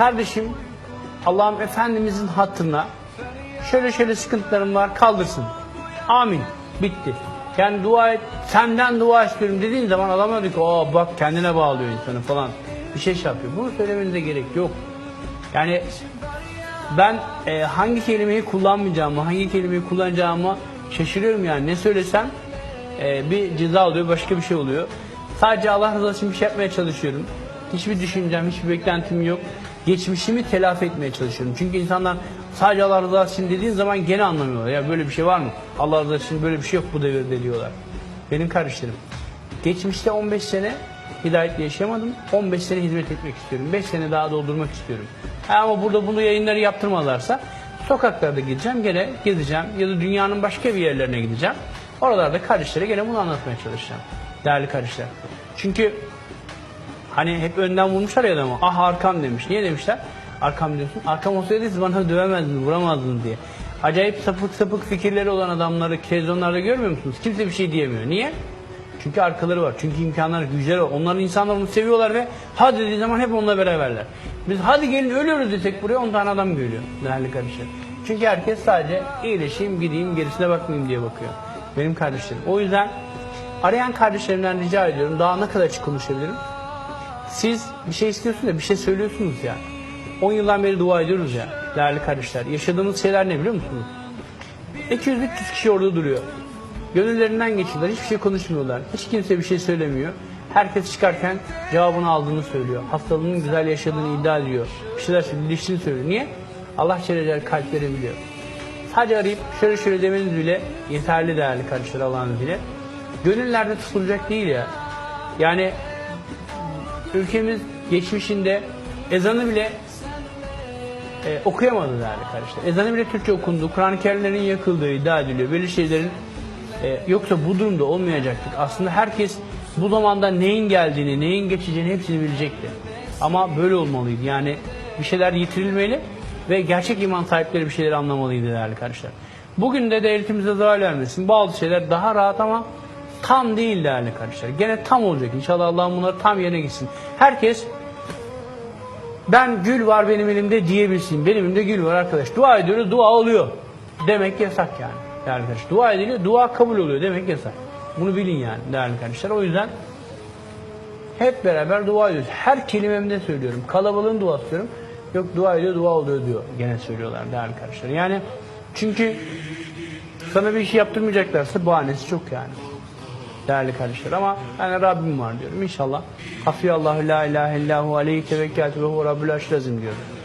kardeşim Allah'ım Efendimizin hatırına şöyle şöyle sıkıntılarım var kaldırsın. Amin. Bitti. Yani dua et, senden dua istiyorum dediğin zaman adam diyor ki aa bak kendine bağlıyor insanı falan. Bir şey şey yapıyor. Bunu söylemenize gerek yok. Yani ben e, hangi kelimeyi kullanmayacağımı, hangi kelimeyi kullanacağımı şaşırıyorum yani. Ne söylesem e, bir ceza oluyor, başka bir şey oluyor. Sadece Allah rızası için bir şey yapmaya çalışıyorum. Hiçbir düşüncem, hiçbir beklentim yok. Geçmişimi telafi etmeye çalışıyorum. Çünkü insanlar sadece Allah rızası için dediğin zaman gene anlamıyorlar. Ya böyle bir şey var mı? Allah rızası için böyle bir şey yok bu devirde diyorlar. Benim kardeşlerim. Geçmişte 15 sene hidayetle yaşayamadım. 15 sene hizmet etmek istiyorum. 5 sene daha doldurmak istiyorum. Ha, ama burada bunu yayınları yaptırmalarsa sokaklarda gideceğim gene gezeceğim ya da dünyanın başka bir yerlerine gideceğim. Oralarda kardeşlere gene bunu anlatmaya çalışacağım. Değerli kardeşler. Çünkü hani hep önden vurmuşlar ya adamı. Ah arkam demiş. Niye demişler? Arkam diyorsun. Arkam olsaydı bana dövemezdiniz, vuramazdınız diye. Acayip sapık sapık fikirleri olan adamları televizyonlarda görmüyor musunuz? Kimse bir şey diyemiyor. Niye? Çünkü arkaları var. Çünkü imkanları, güçleri var. Onların insanlar onu seviyorlar ve hadi dediği zaman hep onunla beraberler. Biz hadi gelin ölüyoruz desek buraya 10 tane adam geliyor. Değerli kardeşler. Çünkü herkes sadece iyileşeyim, gideyim, gerisine bakmayayım diye bakıyor. Benim kardeşlerim. O yüzden arayan kardeşlerimden rica ediyorum. Daha ne kadar açık konuşabilirim? Siz bir şey istiyorsunuz ya bir şey söylüyorsunuz ya. 10 yıldan beri dua ediyoruz ya değerli kardeşler. Yaşadığımız şeyler ne biliyor musunuz? 200-300 kişi orada duruyor. Gönüllerinden geçiyorlar. Hiçbir şey konuşmuyorlar. Hiç kimse bir şey söylemiyor. Herkes çıkarken cevabını aldığını söylüyor. Hastalığının güzel yaşadığını iddia ediyor. Bir şeyler ilişkini söylüyor. Niye? Allah Celaluhu kalpleri biliyor. Sadece arayıp şöyle şöyle demeniz bile yeterli değerli kardeşler Allah'ın izniyle. Gönüllerde tutulacak değil ya. Yani ülkemiz geçmişinde ezanı bile e, okuyamadı değerli kardeşler. Ezanı bile Türkçe okundu. Kur'an-ı Kerimlerin yakıldığı iddia ediliyor. Böyle şeylerin e, yoksa bu durumda olmayacaktık. Aslında herkes bu zamanda neyin geldiğini, neyin geçeceğini hepsini bilecekti. Ama böyle olmalıydı. Yani bir şeyler yitirilmeli ve gerçek iman sahipleri bir şeyleri anlamalıydı değerli kardeşler. Bugün de devletimize zarar vermesin. Bazı şeyler daha rahat ama tam değil değerli kardeşler. Gene tam olacak. İnşallah Allah bunları tam yerine gitsin. Herkes ben gül var benim elimde diyebilsin. Benim elimde gül var arkadaş. Dua ediyoruz, dua oluyor. Demek yasak yani. Değerli kardeşler. Dua ediliyor, dua kabul oluyor. Demek yasak. Bunu bilin yani değerli kardeşler. O yüzden hep beraber dua ediyoruz. Her kelimemde söylüyorum. Kalabalığın duası diyorum. Yok dua ediyor, dua oluyor diyor. Gene söylüyorlar değerli kardeşler. Yani çünkü sana bir şey yaptırmayacaklarsa bahanesi çok yani. Değerli kardeşler ama yani Rabbim var diyorum. İnşallah. Hafiyallahu la ilahe illahu aleyhi tevekkaltu ve hu rabbul diyorum.